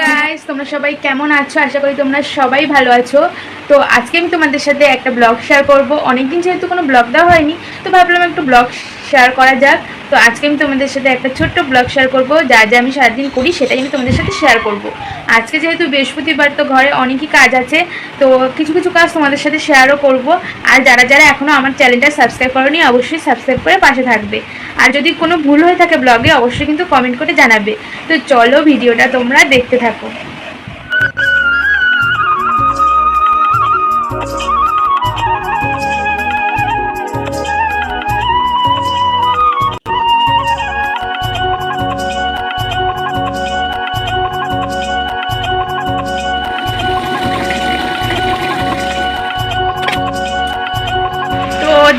Guys তোমরা সবাই কেমন আছো? আশা করি তোমরা সবাই ভালো আছো। তো আজকে আমি তোমাদের সাথে একটা ব্লগ শেয়ার করব। অনেকদিন যেহেতু কোনো ব্লগ দেওয়া হয়নি, তো ভাবলাম একটু ব্লগ শেয়ার করা যাক। তো আজকে আমি তোমাদের সাথে একটা ছোট্ট ব্লগ শেয়ার করব, যা যা আমি সারাদিন করি সেটাই আমি তোমাদের সাথে শেয়ার করব। আজকে যেহেতু বৃহস্পতিবার, তো ঘরে অনেকই কাজ আছে, তো কিছু কিছু কাজ তোমাদের সাথে শেয়ারও করব। আর যারা যারা এখনও আমার চ্যানেলটা সাবস্ক্রাইব করোনি, অবশ্যই সাবস্ক্রাইব করে পাশে থাকবে। আর যদি কোনো ভুল হয়ে থাকে ব্লগে, অবশ্যই কিন্তু কমেন্ট করে জানাবে। তো চলো ভিডিওটা তোমরা দেখতে থাকো।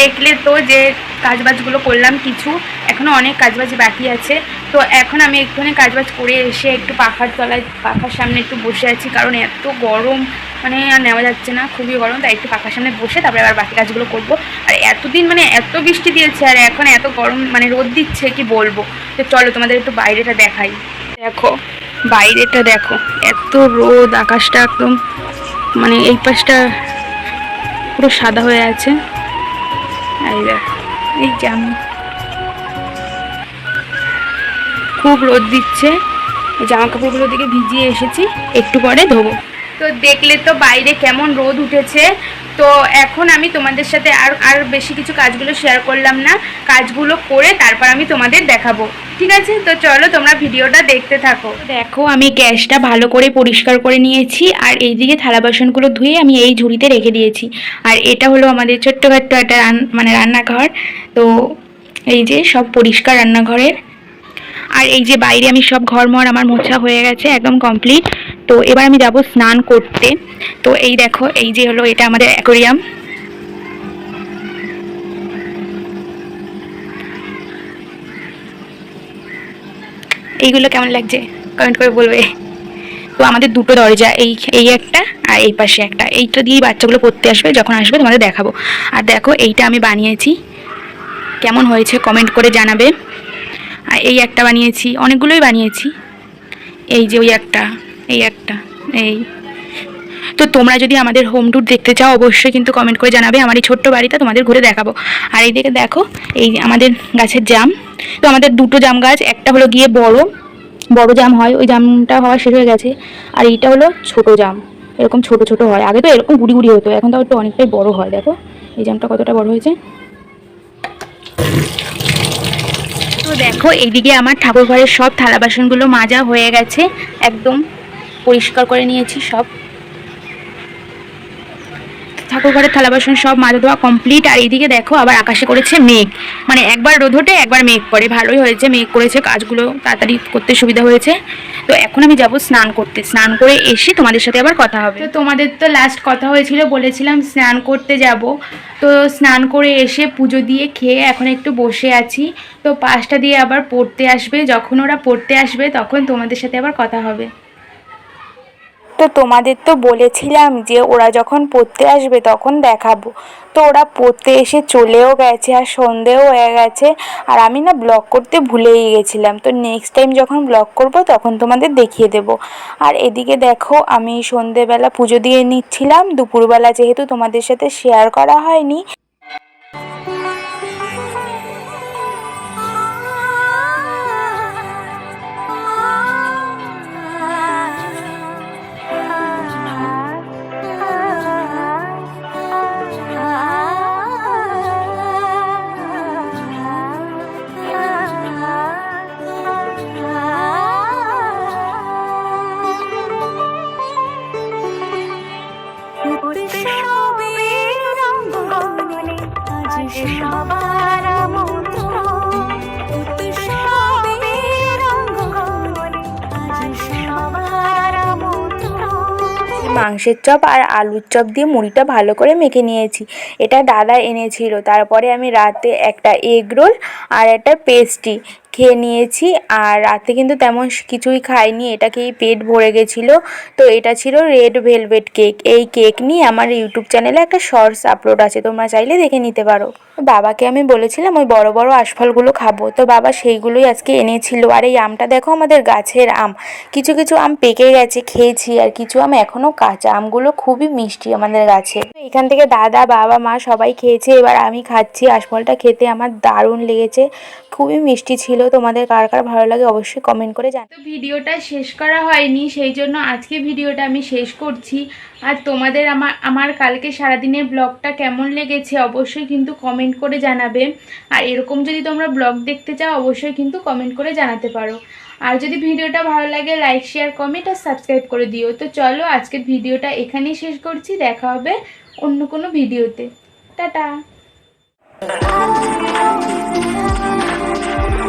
দেখলে তো যে কাজবাজগুলো করলাম কিছু এখনও অনেক কাজবাজ বাকি আছে। তো এখন আমি একটুখানি কাজবাজ করে এসে একটু পাখার তলায়, পাখার সামনে একটু বসে আছি, কারণ এত গরম মানে আর নেওয়া যাচ্ছে না, খুবই গরম, তাই একটু পাখার সামনে বসে তারপরে আবার বাকি কাজগুলো করব। আর এতদিন মানে এত বৃষ্টি দিয়েছে, আর এখন এত গরম মানে রোদ দিচ্ছে, কি বলব? তো চলো তোমাদের একটু বাইরেটা দেখাই। দেখো, বাইরেটা দেখো, এত রোদ, আকাশটা একদম মানে এই পাশটা পুরো সাদা হয়ে আছে। এই দেখো। এই যে আমি। খুব রোদ দিচ্ছে জামা কাপড়গুলো দিকে ভিজিয়ে এসেছি, একটু পরে ধোবো। তো দেখলে তো বাইরে কেমন রোদ উঠেছে তো এখন আমি তোমাদের সাথে আর আর বেশি কিছু কাজগুলো শেয়ার করলাম না। কাজগুলো করে তারপর আমি তোমাদের দেখাবো। ঠিক আছে? তো চলো তোমরা ভিডিওটা দেখতে থাকো। দেখো, আমি গ্যাসটা ভালো করে পরিষ্কার করে নিয়েছি আর এইদিকে থালা বাসনগুলো ধুয়ে আমি এই ঝুড়িতে রেখে দিয়েছি। আর এটা হলো আমাদের ছোট্টখাট্ট একটা মানে রান্নাঘর। তো এই যে সব পরিষ্কার রান্নাঘরের। আর এই যে বাইরে আমি সব ঘরমর আমার মোছা হয়ে গেছে, একদম কমপ্লিট তো এবার আমি যাব স্নান করতে। তো এই দেখো, এই যে হলো এটা আমাদের অ্যাকোরিয়াম এইগুলো কেমন লাগছে? কমেন্ট করে বলবে। তো আমাদের দুটো দরজা, এই এই একটা আর এই পাশে একটা। এইটা দিয়েই বাচ্চাগুলো পড়তে আসবে, যখন আসবে তোমাদের দেখাবো। আর দেখো, এইটা আমি বানিয়েছি। কেমন হয়েছে কমেন্ট করে জানাবে। আর এই একটা বানিয়েছি, অনেকগুলোই বানিয়েছি। এই যে ওই একটা। এই একটা, এই। তো তোমরা যদি আমাদের হোম ট্যুর দেখতে চাও, অবশ্যই কিন্তু কমেন্ট করে জানাবে, আমার এই ছোট্ট বাড়িটা তোমাদের ঘুরে দেখাবো। আর এইদিকে দেখো, এই আমাদের গাছের জাম। তো আমাদের দুটো জাম গাছ, একটা হলো গিয়ে বড় বড় জাম হয়, ওই জামটা হওয়া শেষ হয়ে গেছে। আর এইটা হলো ছোট জাম, এরকম ছোট ছোট হয়। আগে তো এরকম গুড়ি গুড়ি হতো, এখন তো একটু অনেকটাই বড় হয়, দেখো। এই জামটা কতটা বড় হয়েছে। তো দেখো, এইদিকে আমার ঠাকুর ঘরের সব থালা বাসনগুলো মাজা হয়ে গেছে, একদম পরিষ্কার করে নিয়েছি সব। ঠাকুর ঘরের থালা বাসন সব মাজা দেওয়া কমপ্লিট আর এইদিকে দেখো আবার আকাশে করেছে মেঘ। মানে একবার রোদ ওঠে, একবার মেঘ করে ভালোই হয়েছে, মেঘ করেছে কাজগুলো, তাড়াতাড়ি করতে সুবিধা হয়েছে। তো এখন আমি যাব স্নান করতে। স্নান করে এসে তোমাদের সাথে আবার কথা হবে। তো তোমাদের তো লাস্ট কথা হয়েছিল, বলেছিলাম স্নান করতে যাব। তো স্নান করে এসে পুজো দিয়ে খেয়ে এখন একটু বসে আছি। তো পাঁচটা দিয়ে আবার পড়তে আসবে। যখন ওরা পড়তে আসবে, তখন তোমাদের সাথে আবার কথা হবে। তো তোমাদের তো বলেছিলাম যে ওরা যখন পড়তে আসবে তখন দেখাবো। তো ওরা পড়তে এসে চলেও গেছে আর সন্ধেও হয়ে গেছে। আর আমি না ব্লগ করতে ভুলেই গেছিলাম। তো নেক্সট টাইম যখন ব্লগ করব তখন তোমাদের দেখিয়ে দেব। আর এদিকে দেখো আমি সন্ধেবেলা পুজো দিয়ে নিচ্ছিলাম। দুপুরবেলা যেহেতু তোমাদের সাথে শেয়ার করা হয়নি। মাংসের চপ আর আলুর চপ দিয়ে মুড়িটা ভালো করে মেখে নিয়েছি। এটা দাদা এনেছিল। তারপরে আমি রাতে একটা এগ রোল আর একটা পেস্ট্রি খেয়ে নিয়েছি আর রাতে কিন্তু তেমন কিছুই খাইনি এটা খেয়েই পেট ভরে গেছিল। তো এটা ছিল রেড ভেলভেট কেক এই কেক নিয়ে আমার ইউটিউব চ্যানেলে একটা শর্টস আপলোড আছে, তোমরা চাইলে দেখে নিতে পারো। বাবাকে আমি বলেছিলাম ওই বড় বড় আশফলগুলো খাব। তো বাবা সেইগুলোই আজকে এনেছিল। আর এই আমটা দেখো আমাদের গাছের আম। কিছু কিছু আম পেকে গেছে, খেয়েছি। আর কিছু আম এখনও কাঁচা। আমগুলো খুবই মিষ্টি আমাদের গাছে। এখান থেকে দাদা, বাবা, মা সবাই খেয়েছে। এবার আমি খাচ্ছি। আশফলটা খেতে আমার দারুণ লেগেছে। খুবই মিষ্টি ছিল। তোমাদের কার কার ভালো লাগে অবশ্যই কমেন্ট করে জানাও তো ভিডিওটা শেষ করা হয়নি, সেই জন্য আজকে ভিডিওটা আমি শেষ করছি। আর তোমাদের আমার আমার কালকে সারাদিনের ব্লগটা কেমন লেগেছে অবশ্যই কিন্তু কমেন্ট করে জানাবে। আর এরকম যদি তোমরা ব্লগ দেখতে চাও, অবশ্যই কিন্তু কমেন্ট করে জানাতে পারো। আর যদি ভিডিওটা ভালো লাগে লাইক শেয়ার কমেন্ট আর সাবস্ক্রাইব করে দিও। তো চলো আজকের ভিডিওটা এখানেই শেষ করছি, দেখা হবে অন্য কোনো ভিডিওতে। টাটা!